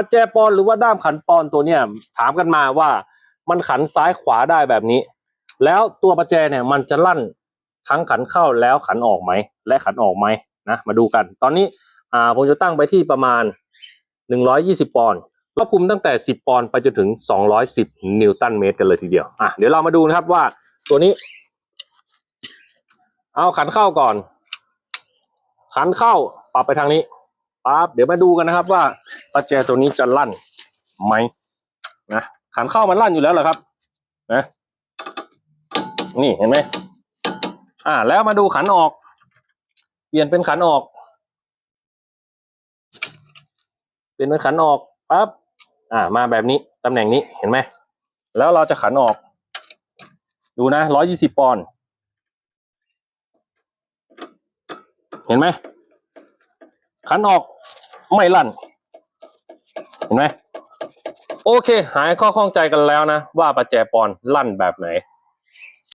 ประแจปอนหรือว่าด้ามขันปอนตัวเนี่ยถามกันมาว่ามันขันซ้ายขวาได้แบบนี้ แล้วตัวประแจเนี่ยมันจะลั่นทั้งขันเข้าแล้วขันออกไหม และขันออกไหมนะมาดูกัน ตอนนี้อ่าผมจะตั้งไปที่ประมาณ 120 ปอนด์ควบคุมตั้งแต่ 10 ปอนด์ไปจนถึง 210 นิวตันเมตรกันเลยทีเดียวอะเดี๋ยวเรามาดูนะครับว่าตัวนี้ เอาขันเข้าก่อน ขันเข้าปรับไปทางนี้ ปั๊บเดี๋ยวมาดูกันนะครับว่าประแจตัวนี้จะลั่นไหมนะขันเข้ามันลั่นอยู่แล้วเหรอครับนะนี่เห็นไหมอ่า แล้วมาดูขันออก เปลี่ยนเป็นขันออก เปลี่ยนเป็นขันออกปั๊บอ่า มาแบบนี้ตำแหน่งนี้เห็นไหมแล้วเราจะขันออก ดูนะร้อยยี่สิบปอนด์เห็นไหม ขันออกไม่ลั่น เห็นไหมโอเค หายข้อข้องใจกันแล้วนะ ว่าประแจปอนลั่นแบบไหน